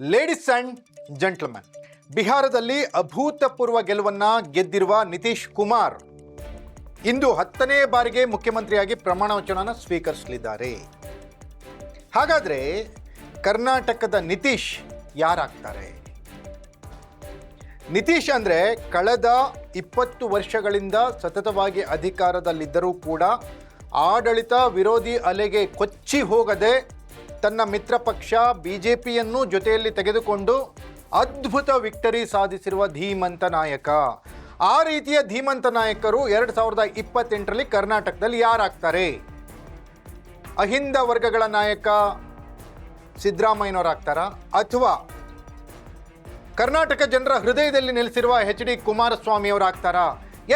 Ladies and gentleman ಬಿಹಾರದಲ್ಲಿ ಅಭೂತಪೂರ್ವ ಗೆಲುವನ್ನ ಗೆದ್ದಿರುವ ನಿತೀಶ್ ಕುಮಾರ್ ಇಂದು ಹತ್ತನೇ ಬಾರಿಗೆ ಮುಖ್ಯಮಂತ್ರಿಯಾಗಿ ಪ್ರಮಾಣ ವಚನ ಸ್ವೀಕರಿಸಲಿದ್ದಾರೆ. ಹಾಗಾದ್ರೆ ಕರ್ನಾಟಕದ ನಿತೀಶ್ ಯಾರಾಗ್ತಾರೆ? ನಿತೀಶ್ ಅಂದ್ರೆ ಕಳೆದ ಇಪ್ಪತ್ತು ವರ್ಷಗಳಿಂದ ಸತತವಾಗಿ ಅಧಿಕಾರದಲ್ಲಿದ್ದರೂ ಕೂಡ ಆಡಳಿತ ವಿರೋಧಿ ಅಲೆಗೆ ಕೊಚ್ಚಿ ಹೋಗದೆ ತನ್ನ ಮಿತ್ರ ಪಕ್ಷ ಬಿಜೆಪಿಯನ್ನು ಜೊತೆಯಲ್ಲಿ ತೆಗೆದುಕೊಂಡು ಅದ್ಭುತ ವಿಕ್ಟರಿ ಸಾಧಿಸಿರುವ ಧೀಮಂತ ನಾಯಕ. ಆ ರೀತಿಯ ಧೀಮಂತ ನಾಯಕರು ಎರಡು ಸಾವಿರದ ಇಪ್ಪತ್ತೆಂಟರಲ್ಲಿ ಕರ್ನಾಟಕದಲ್ಲಿ ಯಾರಾಗ್ತಾರೆ? ಅಹಿಂದ ವರ್ಗಗಳ ನಾಯಕ ಸಿದ್ದರಾಮಯ್ಯನವರಾಗ್ತಾರಾ? ಅಥವಾ ಕರ್ನಾಟಕ ಜನರ ಹೃದಯದಲ್ಲಿ ನೆಲೆಸಿರುವ ಎಚ್ ಡಿ ಕುಮಾರಸ್ವಾಮಿ ಅವರಾಗ್ತಾರಾ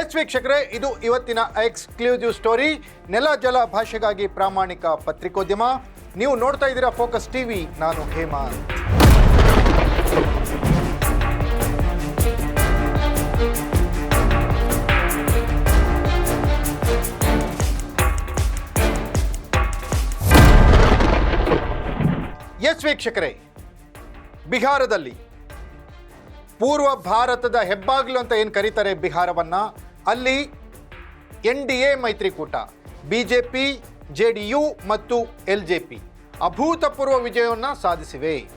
ಎಸ್ ವೀಕ್ಷಕರೇ, ಇದು ಇವತ್ತಿನ ಎಕ್ಸ್ಕ್ಲೂಸಿವ್ ಸ್ಟೋರಿ. ನೆಲ ಜಲ ಭಾಷೆಗಾಗಿ ಪ್ರಾಮಾಣಿಕ ಪತ್ರಿಕೋದ್ಯಮ. ನೀವು ನೋಡ್ತಾ ಇದ್ದೀರಾ ಫೋಕಸ್ ಟಿವಿ ನಾನು ಹೇಮಾ. ಎಸ್ ವೀಕ್ಷಕರೇ. ಬಿಹಾರದಲ್ಲಿ ಪೂರ್ವ ಭಾರತದ ಹೆಬ್ಬಾಗಿಲು ಅಂತ ಏನು ಕರೀತಾರೆ ಬಿಹಾರವನ್ನು? ಅಲ್ಲಿ ಎನ್ ಡಿ ಎ ಮೈತ್ರಿಕೂಟ B J P J D and L J P ಅಭೂತಪೂರ್ವ ವಿಜಯವನ್ನು ಸಾಧಿಸಿವೆ.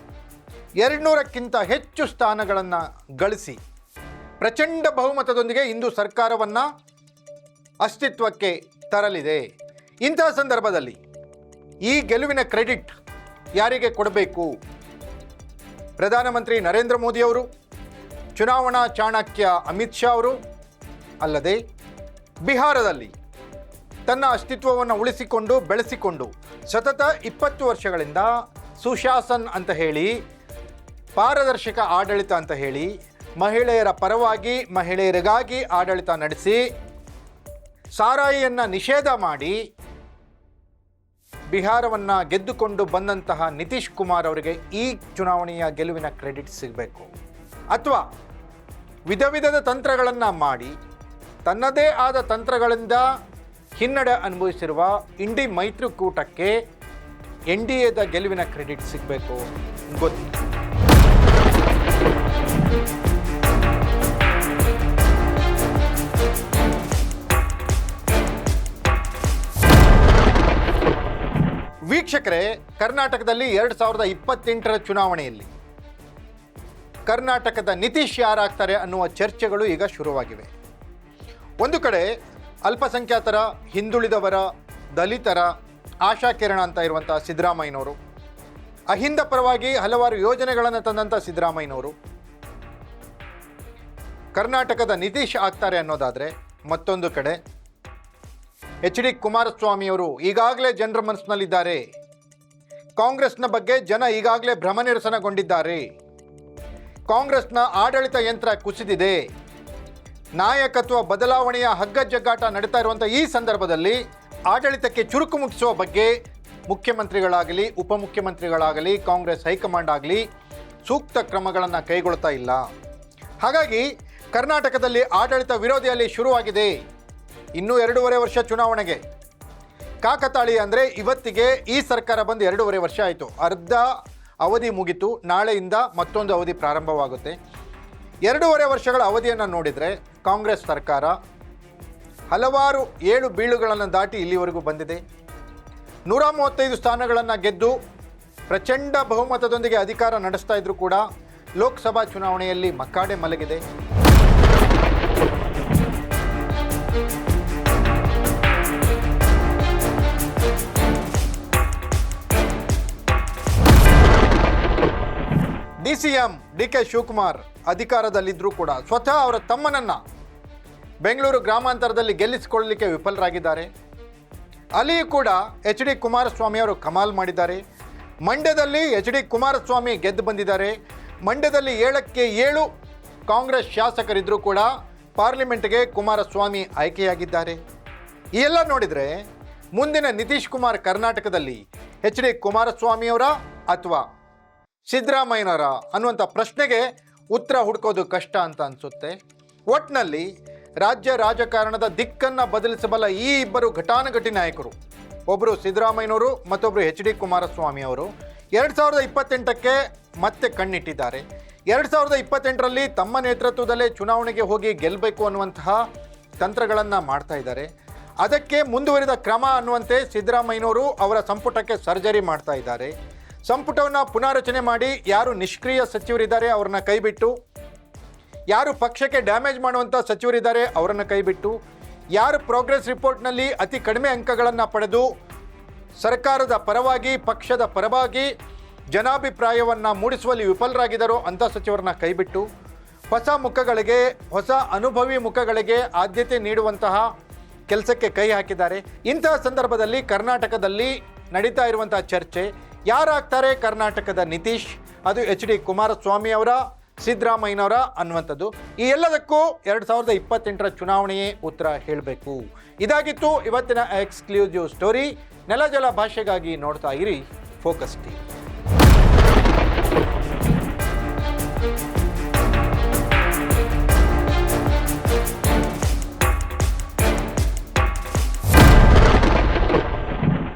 ಎರಡುನೂರಕ್ಕಿಂತ ಹೆಚ್ಚು ಸ್ಥಾನಗಳನ್ನು ಗಳಿಸಿ ಪ್ರಚಂಡ ಬಹುಮತದೊಂದಿಗೆ ಇಂದು ಸರ್ಕಾರವನ್ನು ಅಸ್ತಿತ್ವಕ್ಕೆ ತರಲಿದೆ. ಇಂತಹ ಸಂದರ್ಭದಲ್ಲಿ ಈ ಗೆಲುವಿನ ಕ್ರೆಡಿಟ್ ಯಾರಿಗೆ ಕೊಡಬೇಕು? ಪ್ರಧಾನಮಂತ್ರಿ ನರೇಂದ್ರ ಮೋದಿಯವರು ಚುನಾವಣಾ ಚಾಣಕ್ಯ ಅಮಿತ್ ಶಾ ಅವರು ಅಲ್ಲದೆ ಬಿಹಾರದಲ್ಲಿ ತನ್ನ ಅಸ್ತಿತ್ವವನ್ನು ಉಳಿಸಿಕೊಂಡು ಬೆಳೆಸಿಕೊಂಡು ಸತತ ಇಪ್ಪತ್ತು ವರ್ಷಗಳಿಂದ ಸುಶಾಸನ್ ಅಂತ ಹೇಳಿ, ಪಾರದರ್ಶಕ ಆಡಳಿತ ಅಂತ ಹೇಳಿ, ಮಹಿಳೆಯರ ಪರವಾಗಿ ಮಹಿಳೆಯರಿಗಾಗಿ ಆಡಳಿತ ನಡೆಸಿ, ಸಾರಾಯಿಯನ್ನು ನಿಷೇಧ ಮಾಡಿ ಬಿಹಾರವನ್ನು ಗೆದ್ದುಕೊಂಡು ಬಂದಂತಹ ನಿತೀಶ್ ಕುಮಾರ್ ಅವರಿಗೆ ಈ ಚುನಾವಣೆಯ ಗೆಲುವಿನ ಕ್ರೆಡಿಟ್ ಸಿಗಬೇಕು. ಅಥವಾ ವಿಧ ವಿಧದ ತಂತ್ರಗಳನ್ನು ಮಾಡಿ, ತನ್ನದೇ ಆದ ತಂತ್ರಗಳಿಂದ ಹಿನ್ನಡೆ ಅನುಭವಿಸಿರುವ ಇಂಡಿ ಮೈತ್ರಿಕೂಟಕ್ಕೆ ಎನ್ ಡಿ ಎದ ಗೆಲುವಿನ ಕ್ರೆಡಿಟ್ ಸಿಗಬೇಕು ಗೊತ್ತಿಲ್ಲ ವೀಕ್ಷಕರೇ, ಕರ್ನಾಟಕದಲ್ಲಿ ಎರಡು ಸಾವಿರದ ಇಪ್ಪತ್ತೆಂಟರ ಚುನಾವಣೆಯಲ್ಲಿ ಕರ್ನಾಟಕದ ನಿತೀಶ್ ಯಾರಾಗ್ತಾರೆ ಅನ್ನುವ ಚರ್ಚೆಗಳು ಈಗ ಶುರುವಾಗಿವೆ. ಒಂದು ಕಡೆ ಅಲ್ಪಸಂಖ್ಯಾತರ, ಹಿಂದುಳಿದವರ, ದಲಿತರ ಆಶಾಕಿರಣ ಅಂತ ಇರುವಂಥ ಸಿದ್ದರಾಮಯ್ಯನವರು, ಅಹಿಂದ ಪರವಾಗಿ ಹಲವಾರು ಯೋಜನೆಗಳನ್ನು ತಂದಂಥ ಸಿದ್ದರಾಮಯ್ಯನವರು, ಕರ್ನಾಟಕದ ನಿತೀಶ್ ಆಗ್ತಾರೆ ಅನ್ನೋದಾದರೆ ಮತ್ತೊಂದು ಕಡೆ, ಎಚ್ ಡಿ ಕುಮಾರಸ್ವಾಮಿಯವರು ಈಗಾಗಲೇ ಜನರ ಮನಸ್ಸಿನಲ್ಲಿದ್ದಾರೆ. ಕಾಂಗ್ರೆಸ್ನ ಬಗ್ಗೆ ಜನ ಈಗಾಗಲೇ ಭ್ರಮ ನಿರಸನಗೊಂಡಿದ್ದಾರೆ. ಕಾಂಗ್ರೆಸ್ನ ಆಡಳಿತ ಯಂತ್ರ ಕುಸಿದಿದೆ. ನಾಯಕತ್ವ ಬದಲಾವಣೆಯ ಹಗ್ಗಜಗ್ಗಾಟ ನಡೀತಾ ಇರುವಂಥ ಈ ಸಂದರ್ಭದಲ್ಲಿ ಆಡಳಿತಕ್ಕೆ ಚುರುಕು ಮುಟ್ಟಿಸುವ ಬಗ್ಗೆ ಮುಖ್ಯಮಂತ್ರಿಗಳಾಗಲಿ, ಉಪಮುಖ್ಯಮಂತ್ರಿಗಳಾಗಲಿ, ಕಾಂಗ್ರೆಸ್ ಹೈಕಮಾಂಡ್ ಆಗಲಿ ಸೂಕ್ತ ಕ್ರಮಗಳನ್ನು ಕೈಗೊಳ್ತಾ ಇಲ್ಲ. ಹಾಗಾಗಿ ಕರ್ನಾಟಕದಲ್ಲಿ ಆಡಳಿತ ವಿರೋಧಿಯಲ್ಲಿ ಶುರುವಾಗಿದೆ. ಇನ್ನೂ ಎರಡೂವರೆ ವರ್ಷ ಚುನಾವಣೆಗೆ. ಕಾಕತಾಳಿ ಅಂದರೆ ಇವತ್ತಿಗೆ ಈ ಸರ್ಕಾರ ಬಂದು ಎರಡೂವರೆ ವರ್ಷ ಆಯಿತು. ಅರ್ಧ ಅವಧಿ ಮುಗಿತು. ನಾಳೆಯಿಂದ ಮತ್ತೊಂದು ಅವಧಿ ಪ್ರಾರಂಭವಾಗುತ್ತೆ. ಎರಡೂವರೆ ವರ್ಷಗಳ ಅವಧಿಯನ್ನು ನೋಡಿದರೆ ಕಾಂಗ್ರೆಸ್ ಸರ್ಕಾರ ಹಲವಾರು ಏಳು ಬೀಳುಗಳನ್ನು ದಾಟಿ ಇಲ್ಲಿವರೆಗೂ ಬಂದಿದೆ. ನೂರ ಮೂವತ್ತೈದು ಸ್ಥಾನಗಳನ್ನು ಗೆದ್ದು ಪ್ರಚಂಡ ಬಹುಮತದೊಂದಿಗೆ ಅಧಿಕಾರ ನಡೆಸ್ತಾ ಇದ್ರು ಕೂಡ ಲೋಕಸಭಾ ಚುನಾವಣೆಯಲ್ಲಿ ಮಕ್ಕಾಡೆ ಮಲಗಿದೆ. D C M D K Shivakumar ಅಧಿಕಾರದಲ್ಲಿದ್ದರೂ ಕೂಡ ಸ್ವತಃ ಅವರ ತಮ್ಮನನ್ನು ಬೆಂಗಳೂರು ಗ್ರಾಮಾಂತರದಲ್ಲಿ ಗೆಲ್ಲಿಸಿಕೊಳ್ಳಲಿಕ್ಕೆ ವಿಫಲರಾಗಿದ್ದಾರೆ. ಅಲ್ಲಿಯೂ ಕೂಡ ಎಚ್ ಡಿ ಕುಮಾರಸ್ವಾಮಿ ಅವರು ಕಮಾಲ್ ಮಾಡಿದ್ದಾರೆ. ಮಂಡ್ಯದಲ್ಲಿ ಎಚ್ ಡಿ ಕುಮಾರಸ್ವಾಮಿ ಗೆದ್ದು ಬಂದಿದ್ದಾರೆ. ಮಂಡ್ಯದಲ್ಲಿ ಏಳಕ್ಕೆ ಏಳು ಕಾಂಗ್ರೆಸ್ ಶಾಸಕರಿದ್ದರೂ ಕೂಡ ಪಾರ್ಲಿಮೆಂಟ್ಗೆ ಕುಮಾರಸ್ವಾಮಿ ಆಯ್ಕೆಯಾಗಿದ್ದಾರೆ. ಈ ಎಲ್ಲ ನೋಡಿದರೆ ಮುಂದಿನ ನಿತೀಶ್ ಕುಮಾರ್ ಕರ್ನಾಟಕದಲ್ಲಿ ಎಚ್ ಡಿ ಕುಮಾರಸ್ವಾಮಿಯವರ ಅಥವಾ ಸಿದ್ದರಾಮಯ್ಯನವರ ಅನ್ನುವಂಥ ಪ್ರಶ್ನೆಗೆ ಉತ್ತರ ಹುಡುಕೋದು ಕಷ್ಟ ಅಂತ ಅನಿಸುತ್ತೆ. ಒಟ್ನಲ್ಲಿ ರಾಜ್ಯ ರಾಜಕಾರಣದ ದಿಕ್ಕನ್ನು ಬದಲಿಸಬಲ್ಲ ಈ ಇಬ್ಬರು ಘಟಾನುಘಟಿ ನಾಯಕರು ಒಬ್ಬರು ಸಿದ್ದರಾಮಯ್ಯನವರು ಮತ್ತೊಬ್ಬರು ಎಚ್ ಡಿ ಕುಮಾರಸ್ವಾಮಿ ಅವರು, ಎರಡು ಸಾವಿರದ ಇಪ್ಪತ್ತೆಂಟಕ್ಕೆ ಮತ್ತೆ ಕಣ್ಣಿಟ್ಟಿದ್ದಾರೆ. ಎರಡು ಸಾವಿರದ ಇಪ್ಪತ್ತೆಂಟರಲ್ಲಿ ತಮ್ಮ ನೇತೃತ್ವದಲ್ಲೇ ಚುನಾವಣೆಗೆ ಹೋಗಿ ಗೆಲ್ಲಬೇಕು ಅನ್ನುವಂತಹ ತಂತ್ರಗಳನ್ನು ಮಾಡ್ತಾ ಇದ್ದಾರೆ. ಅದಕ್ಕೆ ಮುಂದುವರಿದ ಕ್ರಮ ಅನ್ನುವಂತೆ ಸಿದ್ದರಾಮಯ್ಯನವರು ಅವರ ಸಂಪುಟಕ್ಕೆ ಸರ್ಜರಿ ಮಾಡ್ತಾ ಇದ್ದಾರೆ. ಸಂಪುಟವನ್ನು ಪುನಾರಚನೆ ಮಾಡಿ ಯಾರು ನಿಷ್ಕ್ರಿಯ ಸಚಿವರಿದ್ದಾರೆ ಅವ್ರನ್ನ ಕೈಬಿಟ್ಟು, ಯಾರು ಪಕ್ಷಕ್ಕೆ ಡ್ಯಾಮೇಜ್ ಮಾಡುವಂಥ ಸಚಿವರಿದ್ದಾರೆ ಅವರನ್ನು ಕೈಬಿಟ್ಟು, ಯಾರು ಪ್ರೋಗ್ರೆಸ್ ರಿಪೋರ್ಟ್ನಲ್ಲಿ ಅತಿ ಕಡಿಮೆ ಅಂಕಗಳನ್ನು ಪಡೆದು ಸರ್ಕಾರದ ಪರವಾಗಿ, ಪಕ್ಷದ ಪರವಾಗಿ ಜನಾಭಿಪ್ರಾಯವನ್ನು ಮೂಡಿಸುವಲ್ಲಿ ವಿಫಲರಾಗಿದ್ದಾರೋ ಅಂಥ ಸಚಿವರನ್ನ ಕೈಬಿಟ್ಟು, ಹೊಸ ಮುಖಗಳಿಗೆ, ಹೊಸ ಅನುಭವಿ ಮುಖಗಳಿಗೆ ಆದ್ಯತೆ ನೀಡುವಂತಹ ಕೆಲಸಕ್ಕೆ ಕೈ ಹಾಕಿದ್ದಾರೆ. ಇಂತಹ ಸಂದರ್ಭದಲ್ಲಿ ಕರ್ನಾಟಕದಲ್ಲಿ ನಡೀತಾ ಇರುವಂತಹ ಚರ್ಚೆ ಯಾರಾಗ್ತಾರೆ ಕರ್ನಾಟಕದ ನಿತೀಶ್? ಅದು ಎಚ್ ಡಿ ಕುಮಾರಸ್ವಾಮಿ ಅವರ, ಸಿದ್ದರಾಮಯ್ಯನವರ ಅನ್ನುವಂಥದ್ದು. ಈ ಎಲ್ಲದಕ್ಕೂ ಎರಡು ಸಾವಿರದ ಇಪ್ಪತ್ತೆಂಟರ ಚುನಾವಣೆಯೇ ಉತ್ತರ ಹೇಳಬೇಕು. ಇದಾಗಿತ್ತು ಇವತ್ತಿನ ಎಕ್ಸ್ಕ್ಲೂಸಿವ್ ಸ್ಟೋರಿ. ನೆಲಜಲ ಭಾಷೆಗಾಗಿ ನೋಡ್ತಾ ಇರಿ. Focus T